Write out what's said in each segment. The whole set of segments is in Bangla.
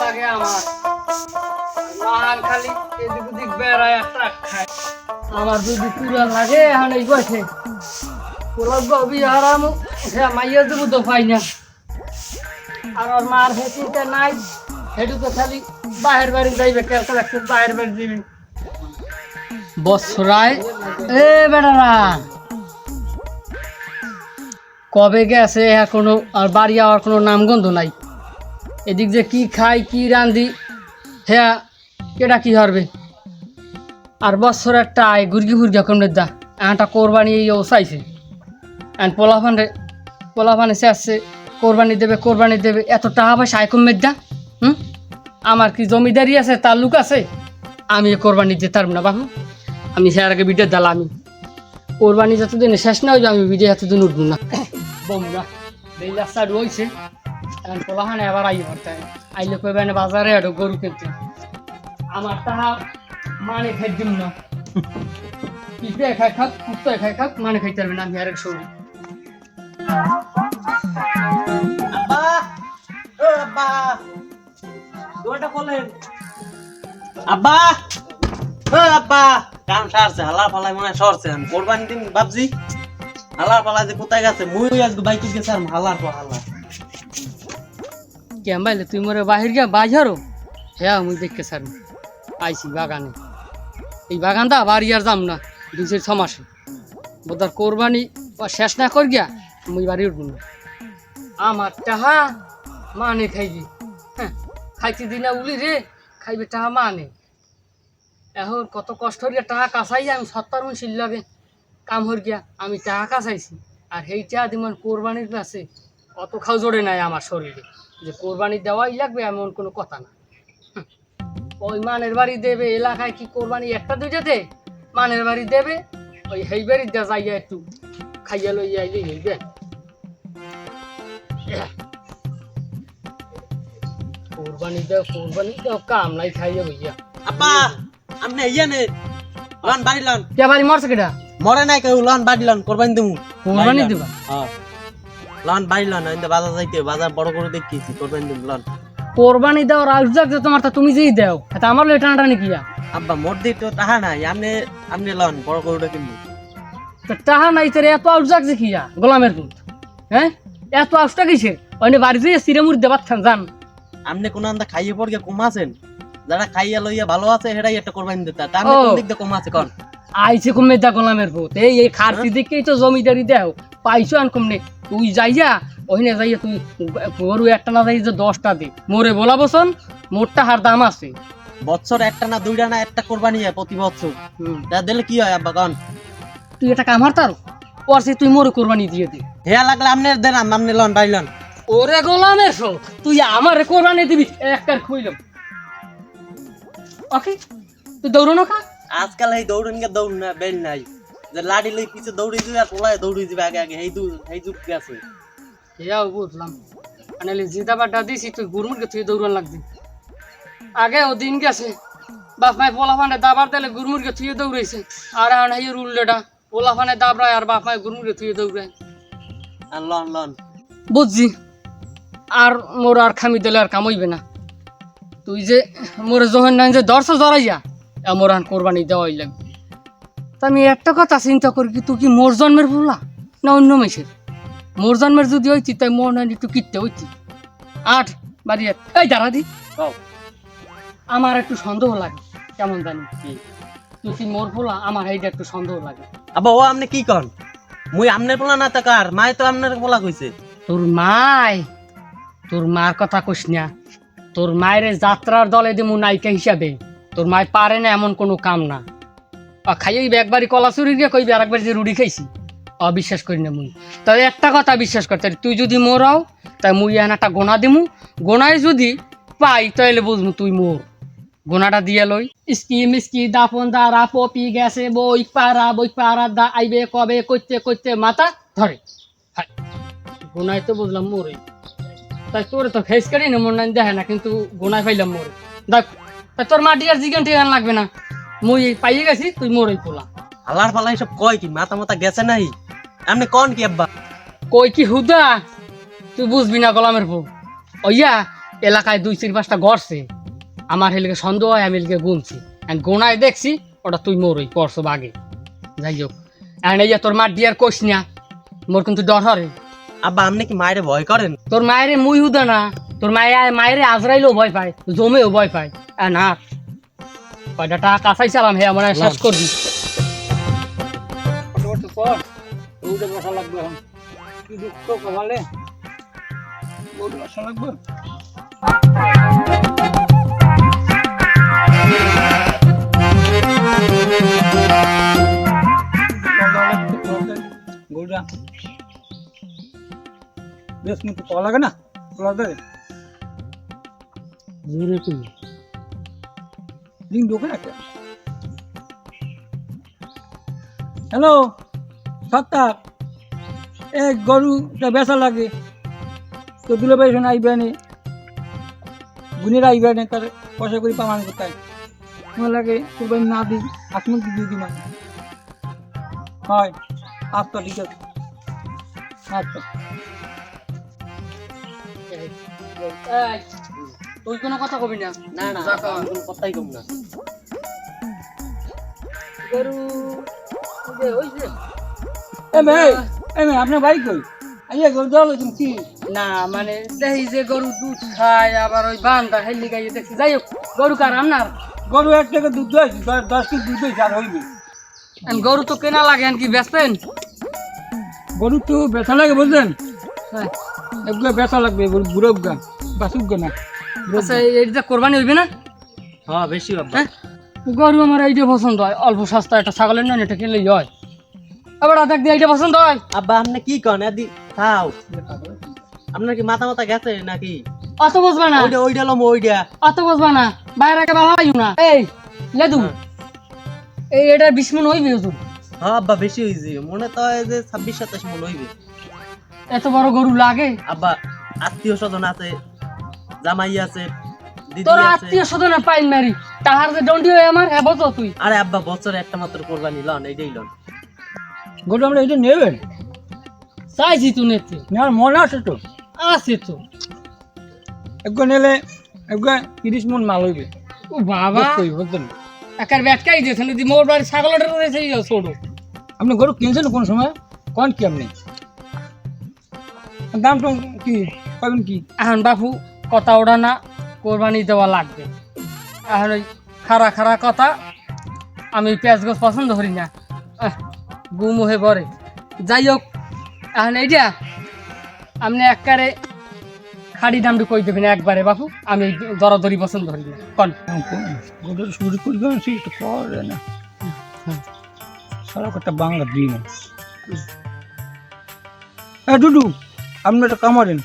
লাগে আমার। মাহান খালি এদিক ওদিক বেড়ায় একটা খায়। আমার যদি পুরা লাগে এখন এই বসে। পুরো গবি হারাম মাইয়া দেবো তো পাই না। আর ওর মার নাই হেটু তো খালি বাহির বাড়ি যাইবে বাহির বাড়ি বসরায় এ বেড়ারা। কবে গেছে এখনও আর বাড়ি যাওয়ার কোনো নামগন্ধ নাই। এদিক যে কি খাই, কি রান্ধি হ্যাঁ কেটা কি হবে আর বছর একটা আয় গুরগি ফুরগি কমলে দা একটা কোরবানি এই চাইছে আর পোলাফানে পোলাফানে সে আসছে, কোরবানি দেবে কোরবানি দেবে, এত টাকা পয়সা আয় কমে দা, হুম? আমার কি জমিদারি আছে তালুক আছে? আমি কোরবানি দিতে পারব না বাবু আমি সে আগে ভিডিও দিলাম আমি। কোরবানি যতদিন শেষ না হইবে, আমি ভিডিও এতদিন উঠবো না। বমরা রাস্তা রয়েছে এখন পোলাহানে আবার আই ভরতে আইলে কইবে না, বাজারে আরও গরু কিনতে। আমার তাহা মানে খাই দিম না। পিঁপড়ে খাই খাক, কুত্তায় খাই খাক মানে খাইতে না, আমি আরেক আব্বা! ও আব্বা! দোয়াটা আব্বা! ও আব্বা! কাম সারছে হালা ফালাই মনে সরছে। কোরবানি দিন হালা ফালাই যে কোথায় গেছে, মুই আজকে বাইকে গেছে আর হালার। কেম বাইলে তুই মোরে বাহির গিয়া বাজারও হ্যাঁ মুই দেখকে স্যার আইছি বাগানে। এই বাগানটা বাড়ি আর যাম না দুই চার ছ মাসে। বোধার কোরবানি বা শেষ না কর গিয়া মুই বাড়ি উঠবো না। আমার টাহা মানে খাইবি। হ্যাঁ খাইতে দিনা উলি রে, খাইবে টাহা মানে। এখন কত কষ্ট হরিয়া টাকা কাছাই আমি সত্তর মন শিল্লাবে কাম হর গিয়া আমি টাকা কাছাইছি আর সেই টাকা দিমান কোরবানির কাছে। অত খাও জোরে নাই আমার শরীরে। যে কোরবানি দেওয়াই লাগবে এমন কোনো কথা না। ওই মানের বাড়ি দেবে এলাকায় কি কোরবানি একটা দুইটা দে মানের বাড়ি দেবে ওই হেই বাড়ি দে যাইয়া একটু খাইয়া লইয়া আইলে হইবে। কোরবানি দেও কোরবানি দেও কাম নাই খাইয়া হইয়া আব্বা আপনি ইয়ে নে লন বাড়ি লন। কে বাড়ি মরছে কেটা মরে নাই কেউ লন বাড়ি লন কোরবানি দিমু। কোরবানি দিবা? হ্যাঁ। লন বাড়ি লন আমি বাজার যাইতে বাজার বড় করে দেখিয়েছি কোরবানি দিম লন। কোরবানি আউজাক যে তোমার তা তুমি যেই দেও তা আমার লো আব্বা মোট দিই তো তাহা নাই আপনি আপনি লন বড় করে কিনবো। তো টাহা নাই তোর এত আউজাক যে কিয়া গোলামের পুত হ্যাঁ? এত আউসটা বাড়ি যেয়ে দেবাত খান যান আপনি কোন আন্দা খাইয়ে পড়ে কমাছেন যারা খাইয়া লইয়া ভালো আছে সেটাই একটা কোরবানি দিতে তা আপনি ও। কোন দিক দিয়ে কমাছে কোন? আইছে কমে দা গোলামের পুত এই এই খারসি দিকেই তো জমিদারি দেও পাইছো আন কমনে? তুই যাইয়া ওইনে যাইয়া তুই গরু একটা না যাই যে দশটা দে। মোরে বলা বসন মোরটা হার দাম আছে। বছর একটা না দুইটা না একটা কোরবানি হয় প্রতি বছর। হুম। তা দিলে কি হয় আব্বা কন? তুই এটা কামার তার পরসে তুই মোরে কোরবানি দিয়ে দে। হেয়া লাগলে আপনি দেন আম- আপনি লন বাড়ি লন। ওরে গোলামের শো তুই আমারে কোরবানি দিবি একটার খুইলাম। ওকে তুই দৌড়নো খা। আজকাল এই দৌড়ন গে দৌড় না বেল নাই। যে লাড়ি লই পিছে দৌড়ি যাবে আর পোলায় দৌড়ি যাবে আগে আগে এই দু এই যুগ গেছে যাও বুঝলাম আনালে জিদা বাড্ডা দিছি তুই গুরমুরকে তুই দৌড়ান লাগবি। আগে ও দিন গেছে বাপ মাই পোলাফানে দাবার দিলে গুরমুরকে তুই দৌড়াইছে। আর আন হাই উল্লেটা পোলাফানে দাবরায় আর বাপ মাই গুরমুরকে তুই দৌড়ায়। আর লন লন। বুঝছি। আর মোর আর খামি দিলে আর কামইবে না। তুই যে মোর যখন নাই যে দর্শ জড়াইয়া এ মোর আর কোরবানি দেওয়াই লাগবে। তা আমি একটা কথা চিন্তা করি কি তুই কি মোর জন্মের ভুলা না অন্য মেসের মোর জন্মের যদি হইতি তাই মোর নাই একটু কিনতে হইতি। আট বাড়ি। এই দাঁড়া দি। আমার একটু সন্দেহ লাগে কেমন জানি। তুই কি মোর ভোলা আমার এইটা একটু সন্দেহ লাগে। আব্বা ও আপনি কি কন? মুই আমনের পোলা না তাকার মাই তো আপনার পোলা কইছে। তোর মাই তোর মার কথা কইস না। তোর মায়ের যাত্রার দলে দিমু নায়িকা হিসাবে। তোর মায় পারে না এমন কোনো কাম না। আ খাইয়েই একবারই কলা চুরি গিয়ে কইবি আর একবার যে রুটি খাইছি। অবিশ্বাস করি না মুই। তবে একটা কথা বিশ্বাস করতে তুই যদি মোরাও, তাই মুই এখন একটা গোনা দিমু। গোনায় যদি পাই তাহলে বুঝমু তুই মোর। গোনাটা দিয়ে লই। ইস্কি মিস্কি দাফন দারা পপি গেছে বই পারা বই পারা দা, আইবে, কবে করতে করতে মাথা ধরে। গোনায় তো বুঝলাম মোরে। তাই তোর তো ফেস করি না নাই দেখে না, কিন্তু গোনায় পাইলাম মোরে। দেখ তোর মাটি আর জিগান টিগান লাগবে না। মুই পাইয়ে গেছি তুই মোরই পোলা হালার পালা সব কয় কি? মাথা মাথা গেছে নাই আপনি কন কি আব্বা? কই কি হুদা? তুই বুঝবি না গোলামের বউ। ওইয়া এলাকায় দুই চার পাঁচটা গড়ছে। আমার হেলিকে সন্দেহ হয় আমি হেলিকে গুনছি। গোনায় দেখছি ওটা তুই মোরই পড়ছো বাগে। যাই হোক এখন এই তোর মার দিয়ার কোষ না মোর কিন্তু ডর হরে। আব্বা আপনি কি মায়ের ভয় করেন? তোর মায়েরে মুই হুদা না তোর মায়ের মায়েরে আজরাইলেও ভয় পায় জমেও ভয় পায়। আর না কয়টা টাকা কাঁচাই চালাম হে আমার শেষ করবি। বসা লাগবে এখন। কি দুঃখ কপালে? বসা লাগবে? গরুটা। বেশ মতো কলা লাগে না? জোরে তুই লিঙ্ক ঢোকে একটা হ্যালো সত্তার। এ গরুটা বেচা লাগে। তো দুলে শোনা আইবে নি। গুণের আইবে নি, তার পয়সা করে পামান কোথায় তোমার লাগে কোরবানি না দিই আসমুখ দিয়ে দিই মানে। হয় আচ্ছা ঠিক আছে। আচ্ছা। তুই কোনো কথা কবি না। না না কোনো কথাই কম না। গরু আপনার বাড়ি কই? আইয়া কি না মানে দেখি যে দুধ খায় আবার ওই বান্দা হেলি গাইয়ে দেখছি। যাই হোক গরু কার আপনার? গরু এক টাকা দুধ দইছি দশ দশ কেজি দুধ দইছি আর হইবে। গরু তো কেনা লাগে কি বেচবেন গরু তো বেচা লাগে বুঝলেন? হ্যাঁ। এগুলো বেচা লাগবে গরু বুড়ো গা বাসুক গা না। আচ্ছা এইটা কোরবানি হইবে না? হ্যাঁ বেশি হ্যাঁ? গরু আমার এইটা পছন্দ হয়। অল্প সস্তা একটা ছাগলের নয় এটা কিনলেই হয়। আবার দিয়ে এইটা পছন্দ হয়? আব্বা আপনি কি কন? খাও আপনার কি মাথা মাথা গেছে নাকি? অত বুঝবা না। ওইটা ওইটা লম ওইটা অত বুঝবা না। বাইরে কে বাবা না। এই লেদু। এই এটা বিশ মন হইবে ওজন হ্যাঁ আব্বা বেশি হয়েছে মনে তো হয় যে ছাব্বিশ সাতাশ মন হইবে। এত বড় গরু লাগে? আব্বা আত্মীয় স্বজন আছে জামাই আছে তোর আত্মীয় স্বজনে পাইন মারি। তাহার যে দণ্ডি হয় আমার হ্যাঁ তুই। আরে আব্বা বছরে একটা মাত্র কোরবানি লন এইটাই লন। গরু আমরা এটা নেবেন চাইছি তুই নেতে। নেওয়ার মনে আছে তো। আছে তো। একগো নিলে একগো তিরিশ মন মাল হইবে। ও বাবা। কই বুঝলেন একার ব্যাটকাই দিয়েছেন যদি মোর বাড়ি ছাগলটা রয়েছে ছোট। আপনি গরু কিনছেন কোন সময়? কোন কি আপনি? দাম তো কি পাবেন কি? এখন বাপু কথা ওড়া না কোরবানি দেওয়া লাগবে। এখন ওই খারা খারা কথা আমি পেঁয়াজ গোছ পছন্দ করি না। গুম হয়ে পড়ে। যাই হোক এখন এইটা আপনি একবারে খাড়ি দামটি কই দেবেন একবারে বাপু? আমি দরাদরি পছন্দ করি না। কন। শুরু করবে সে তো করে না সারা কথা বাংলা দিন এ ডুডু আপনি একটা কামারেন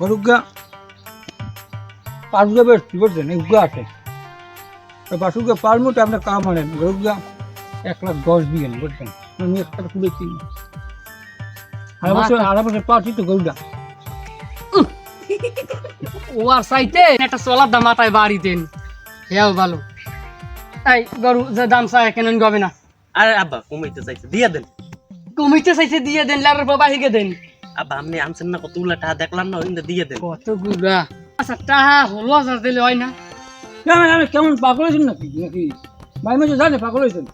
গরুগা গরুগা এক লাখ দশ আমি একটা খুলে কিনি আড়াই বছর আড়াই বছর পাচ্ছি তো গরুটা। ও আর চাইতে একটা চলার দাম মাথায় বাড়ি দেন। ভালো। এই গরু যে দাম চায় কেন গবে না। আরে আব্বা কমাইতে চাইছে দিয়ে দেন। কমিতে চাইছে দিয়ে দেন লারের বাবা হিগে দেন। আব্বা আপনি আনছেন না কতগুলা টাকা দেখলাম না ওইটা দিয়ে দেন। কত গুড়া আচ্ছা টাহা হলো হাজার দিলে হয় না? কেমন আমি কেমন পাগল হয়েছেন নাকি? নাকি? ভাই মাঝে জানে পাগল হয়েছেন?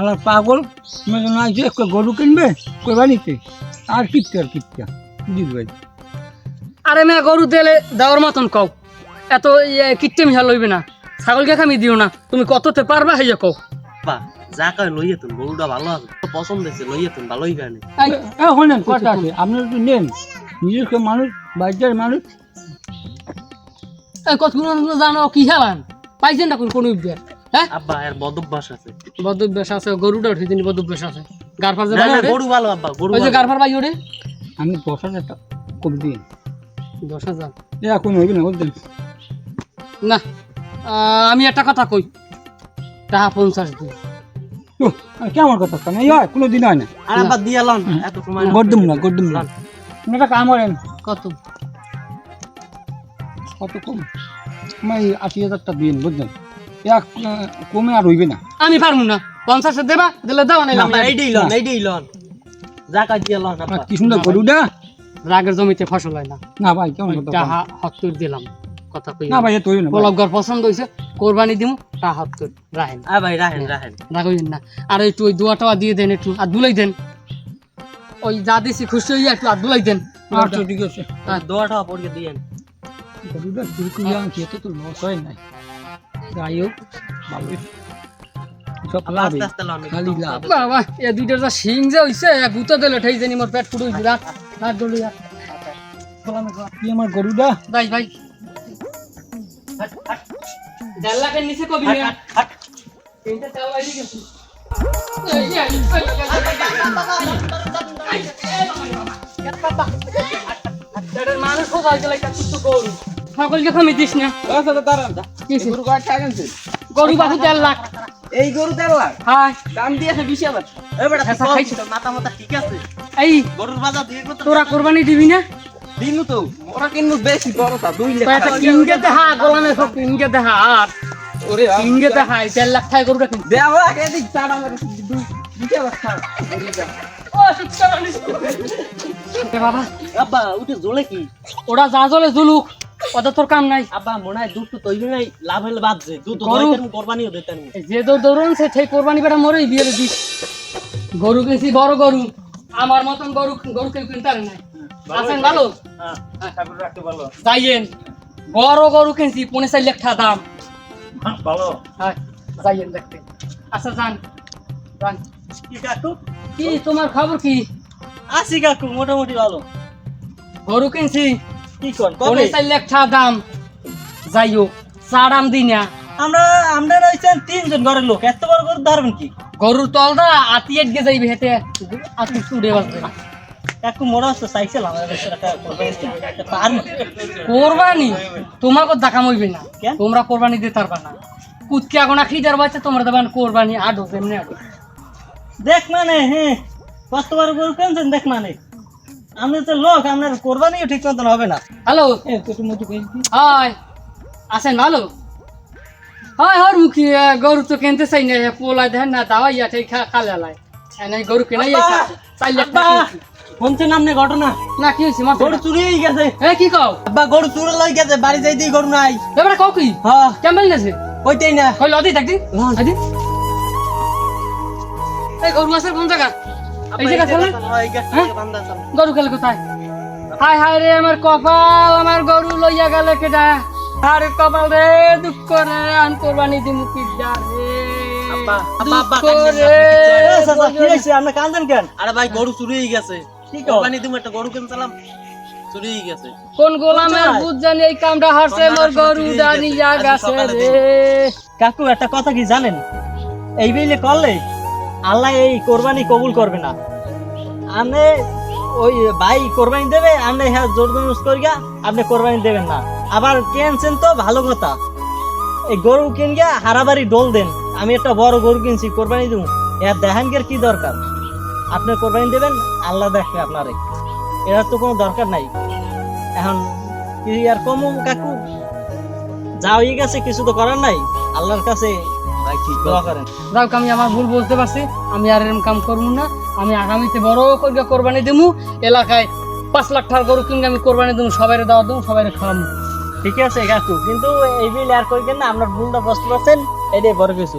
আমার পাগল মেয়ে না যে একটা গরু কিনবে? কোরবানিতে আর কিপতে আর কিপতে বুঝলি ভাই। আরে মেয়ে গরু দিলে দেওয়ার মতন কও। এত ইয়ে কিট্টে মিশা লইবে না। ছাগলকে খামি দিও না। তুমি কততে পারবা হইয়া কও। আব্বা যা কয় লইয়ে তুন গরুটা ভালো আছে পছন্দ হয়েছে লইয়ে তুন ভালোই এ শোনেন কটা আছে। আপনারা তো নেন। নিজস্ব মানুষ বাইকের মানুষ জানো কি খেলান পাইছেন না কোন হ্যাঁ? আব্বা এর বদভ্যাস আছে। বদভ্যাস আছে গরুটা উঠে তিনি বদভ্যাস আছে। গারফার যে না বাই না ওঠে, গরু ভালো আব্বা গরু ওই যে গারফার বাই ওঠে? আমি দশ হাজার টাকা কম দিন দশ হাজার? এখন হইবে না বলতেন না আহ, আমি একটা কথা কই। টাকা পঞ্চাশ কেমন কথা কেন হয় কোনো দিন হয় না। আর আব্বা দিয়ে লন এত সময় গদ্দম না গদ্দম না। আপনি একটা কাম করেন। কত? কত কম? আমি আশি হাজারটা দিন বুঝলেন? এক কমে আর হইবে না। আমি পারব না। পঞ্চাশে দেবা দিলে দাও না এইটাই লন এইটাই লন। কয় দিয়ে লন আর কি সুন্দর গরুটা রাগের জমিতে ফসল হয় না। না ভাই কেমন টাহা হত্তর দিলাম। কথা কই না ভাই তুই না ভাই। পছন্দ হয়েছে কোরবানি দিমু টা হত্তর রাহেন হ্যাঁ ভাই রাখেন রাখেন। রাখবেন না। আর একটু ওই দোয়া টোয়া দিয়ে দেন একটু আর দুলাই দেন। ওই যা দিছি খুশি হইয়া একটু আর দুলাই দেন। আচ্ছা ঠিক আছে। হ্যাঁ। দোয়াটা পড়িয়ে দিয়েন। গরুটা দুই কিলো আনছি তো লস হয় নাই। যাই হোক ভালোই বাবা এ দুইটার যা শিং যে হইছে গুতো দিলে ঠেই জানি মোর পেট কি আমার গরুটা? ভাই নিচে কবি না। তিনটে এই মানুষ গরু। সকলকে খামি দিস না। কি হইছে? গরু বাবু দেড় লাখ। এই গরু লাখ? হাই দাম দিয়েছে বিশ হাজার। এই বেটা হ্যাঁ, খাইছি। মাথা মাথা ঠিক আছে? এই গরুর বাজার দিয়ে তোরা কোরবানি দিবি না? দিনু তো ওরা কিন্তু বেশি বড় তা দুই লাখ। কিনকে দেখা গোলামে সব কিনকে দেখা আর ওরে কিনকে দেখা দেড় লাখ টাকা গরুটা কিনতে দেওয়া দুই সত্যি জানিস বাবা আব্বা উঠে জ্বলে কি? ওরা যা জলে জুলুক ওদের তোর কাম নাই। আব্বা মনে হয় দুধ তো তৈরি নাই লাভ হলে বাদছে দুধ তো গরু- দইতেন কোরবানিও দিতেন যে দৌড় দৌড়ন সে সেই কোরবানি বেটা মরেই বিয়ে দিস গরু কিনছি বড় গরু। আমার মতন গরু গরু কেউ কিনতে পারে না আছেন ভালো? হ্যাঁ ভালো। যাইয়েন। বড় গরু কিনছি পনেরো চার লাখ টাকা দাম। ভালো। হ্যাঁ যাইয়েন দেখতে। আচ্ছা যান। যান। কি কাকু? কি তোমার খবর কি? আসি কাকু মোটামুটি ভালো। গরু কিনছি কি কর কবে চার লাখ দাম? আমরা আমরা রয়েছেন তিনজন ঘরের লোক এত বড় গরু ধরবেন কি? গরুর তলটা আতি এটকে যাইবে হেতে আতি চুড়ে বাজবে কাকু মনে হচ্ছে চাইছিলাম কোরবানি। একটা তোমাকে দেখা মইবে না। তোমরা কোরবানি দিতে পারবা না। কুদকে আগুনা খিদার বাচ্চা তোমরা দেবেন কোরবানি আডো তেমনি আডো দেখ মানে হ্যাঁ কত বড় গরু কিনছেন দেখ মানে। আমরা তো লোক আপনার কোরবানিও ঠিক মতন হবে না। হ্যালো? হাই। আছেন ভালো? হাই হর মুখি গরু তো কিনতে চাই না পোলাই দেখেন না দাওয়া ইয়াতে খা খালে লাই। এনে গরু কেনাই আব্বা! চাই লাখ আব্বা! টাকা শুনছেন আপনি ঘটনা? না কি হয়েছে গরু চুরি হয়ে গেছে। এ কি কও? আব্বা গরু চুরি লই গেছে বাড়ি যাইতেই গরু নাই। এবারে কও কি? হ্যাঁ। কেমন গেছে? ওইটাই না। কই লদি লন। আদি। এই গরু আছে কোন জায়গা? এই জায়গা চলে হ্যাঁ? গরু গেলে কোথায়? হাই হাই রে আমার কপাল আমার গরু লইয়া গেলে কেডা? আরে কপাল রে দুঃখ রে আন কোরবানি দিমু রে? কেন? আরে ভাই গরু চুরি হয়ে গেছে। কি কও? কোরবানি দিমু একটা গরু কিনছিলাম। চুরি গেছে। কোন গোলামের? বুঝ জানি এই কামটা হারছে মোর গরু যা রে। কাকু একটা কথা কি জানেন? এই বিলে করলে আল্লাহ এই কোরবানি কবুল করবে না। আপনি ওই ভাই কোরবানি দেবে, আপনি হ্যাঁ জোর জবরদস্ত করিয়া আপনি কোরবানি দেবেন না। আবার কিনছেন তো, ভালো কথা। এই গরু কিনগা হারাবাড়ি ডোল দেন। আমি একটা বড় গরু কিনছি, কোরবানি দেবো। এর দেখেন কি দরকার। আপনি কোরবানি দেবেন, আল্লাহ দেখবে আপনারে। এর তো কোনো দরকার নাই। এখন কি আর কম কাকু? যা হয়ে গেছে, কিছু তো করার নাই। আল্লাহর কাছে দোয়া করেন। যাক আমি আমার ভুল বুঝতে পারছি। আমি আর এরকম কাম করব না। আমি আগামীতে বড় করে কোরবানি দেবো এলাকায় পাঁচ লাখ টাকার গরু কিনে আমি কোরবানি দেবো সবাই দাওয়া দেবো সবাই খাওয়াবো ঠিক আছে কাকু কিন্তু এই বিল আর কই না আপনার ভুলটা বুঝতে পারছেন এটাই বড় কিছু।